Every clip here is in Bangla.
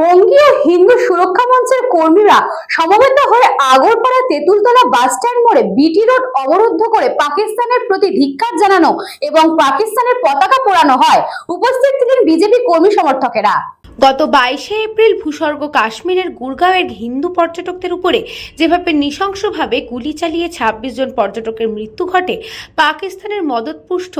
বঙ্গীয় হিন্দু সুরক্ষা মঞ্চের কর্মীরা সমবেত হয়ে আগরপাড়া তেঁতুলতলা বাস স্ট্যান্ড মোড়ে বিটি রোড অবরুদ্ধ করে পাকিস্তানের প্রতি ধিক্ষার জানানো এবং পাকিস্তানের পতাকা পোড়ানো হয়। উপস্থিত ছিলেন বিজেপি কর্মী সমর্থকেরা। গত বাইশে এপ্রিল ভূস্বর্গ কাশ্মীরের গুরগাঁওয়ের হিন্দু পর্যটকদের উপরে যেভাবে নৃশংসভাবে গুলি চালিয়ে ছাব্বিশ জন পর্যটকের মৃত্যু ঘটে, পাকিস্তানের মদতপুষ্ট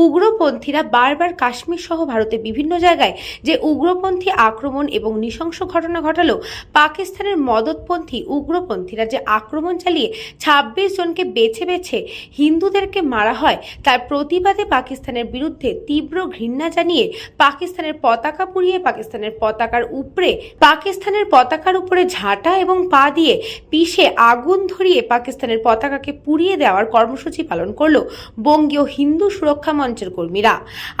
উগ্রপন্থীরা বারবার কাশ্মীর সহ ভারতের বিভিন্ন জায়গায় যে উগ্রপন্থী আক্রমণ এবং নৃশংস ঘটনা ঘটালো, পাকিস্তানের মদতপন্থী উগ্রপন্থীরা যে আক্রমণ চালিয়ে ছাব্বিশ জনকে বেছে বেছে হিন্দুদেরকে মারা হয়, তার প্রতিবাদে পাকিস্তানের বিরুদ্ধে তীব্র ঘৃণা জানিয়ে পাকিস্তানের পতাকা পুড়িয়ে পাকিস্তানের পতাকার উপরে, পাকিস্তানের পতাকার উপরে ঝাঁটা এবং পা দিয়ে পিষে আগুন ধরিয়ে পাকিস্তানের পতাকাকে পুড়িয়ে দেওয়ার কর্মসূচি পালন করল বঙ্গীয় হিন্দু সুরক্ষা মঞ্চের কর্মীরা।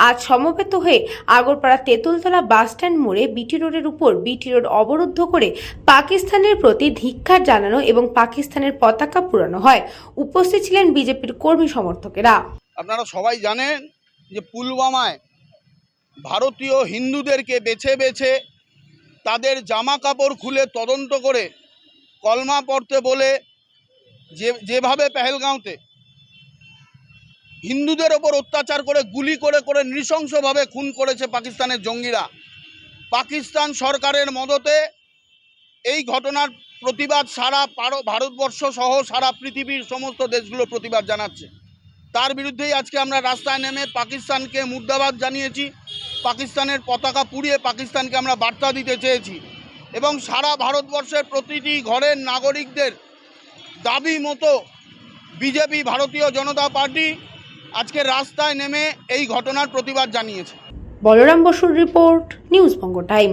আজ সমবেত হয়ে আগরপাড়া তেঁতুলতলা বাসস্ট্যান্ড মোড়ে বিটি রোডের উপর বিটি রোড অবরুদ্ধ করে পাকিস্তানের প্রতি ধিক্কার জানানো এবং পাকিস্তানের পতাকা পুরানো হয়। উপস্থিত ছিলেন বিজেপির কর্মী সমর্থকেরা। আপনারা সবাই জানেন যে পুলওয়ামায় ভারতীয় হিন্দুদেরকে বেছে বেছে তাদের জামা কাপড় খুলে তদন্ত করে কলমা পড়তে বলে যে, যেভাবে পেহেলগাঁওতে হিন্দুদের ওপর অত্যাচার করে, গুলি করে করে নৃশংসভাবে খুন করেছে পাকিস্তানের জঙ্গিরা, পাকিস্তান সরকারের মদতে এই ঘটনার প্রতিবাদ সারা ভারতবর্ষ সহ সারা পৃথিবীর সমস্ত দেশগুলো প্রতিবাদ জানাচ্ছে। তার বিরুদ্ধেই আজকে আমরা রাস্তায় নেমে পাকিস্তানকে মুর্দাবাদ জানিয়েছি। পাকিস্তানের পতাকা পুড়িয়ে পাকিস্তানকে আমরা বার্তা দিতে চেয়েছি। এবং সারা ভারতবর্ষের প্রতিটি ঘরের নাগরিকদের দাবি মতো বিজেপি ভারতীয় জনতা পার্টি আজকে রাস্তায় নেমে এই ঘটনার প্রতিবাদ জানিয়েছে। বলরাম বসুর রিপোর্ট, নিউজ বঙ্গ টাইম।